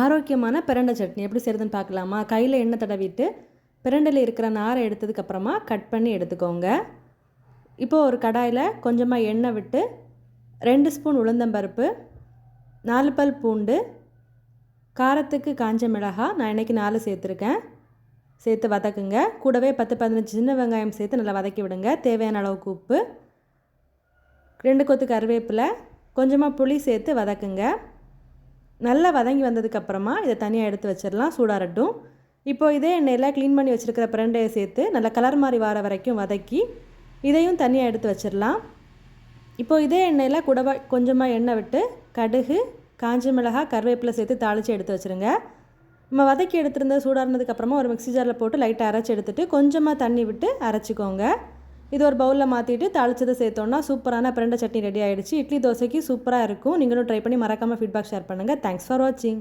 ஆரோக்கியமான பிரண்டை சட்னி எப்படி செய்கிறதுன்னு பார்க்கலாமா? கையில் எண்ணெய் தடவிட்டு பிரண்டையில் இருக்கிற நாரை எடுத்ததுக்கப்புறமா கட் பண்ணி எடுத்துக்கோங்க. இப்போது ஒரு கடாயில் கொஞ்சமாக எண்ணெய் விட்டு ரெண்டு ஸ்பூன் உளுந்தம்பருப்பு நாலு பல் பூண்டு காரத்துக்கு காஞ்ச மிளகாய் நான் இன்றைக்கி நாலு சேர்த்துருக்கேன். சேர்த்து வதக்குங்க. கூடவே பத்து பதினஞ்சு சின்ன வெங்காயம் சேர்த்து நல்லா வதக்கி விடுங்க. தேவையான அளவுக்கு உப்பு ரெண்டு கொத்து கருவேப்பிலை கொஞ்சமாக புளி சேர்த்து வதக்குங்க. நல்லா வதங்கி வந்ததுக்கப்புறமா இதை தனியாக எடுத்து வச்சிடலாம் சூடாரட்டும். இப்போது இதே எண்ணெயில் க்ளீன் பண்ணி வச்சுருக்கிற பிரண்டையை சேர்த்து நல்லா கலர் மாதிரி வர வரைக்கும் வதக்கி இதையும் தனியாக எடுத்து வச்சிடலாம். இப்போது இதே எண்ணெயில் கூடவா கொஞ்சமாக எண்ணெய் விட்டு கடுகு காஞ்ச மிளகாய் கருவேப்பிலை சேர்த்து தாளித்து எடுத்து வச்சுருங்க. நம்ம வதக்கி எடுத்துருந்த சூடானதுக்கப்புறமா ஒரு மிக்ஸி ஜாரில் போட்டு லைட்டாக அரைச்சி எடுத்துகிட்டு கொஞ்சமாக தண்ணி விட்டு அரைச்சிக்கோங்க. இது ஒரு பவுலில் மாற்றிட்டு தாளிச்சதை சேர்த்தோன்னா சூப்பரான பிரண்டை சட்னி ரெடி ஆகிடுச்சு இட்லி தோசைக்கு சூப்பராக இருக்கும். நீங்களும் ட்ரை பண்ணி மறக்காமல் ஃபீட்பேக் ஷேர் பண்ணுங்கள் தேங்க்ஸ் ஃபார் வாட்சிங்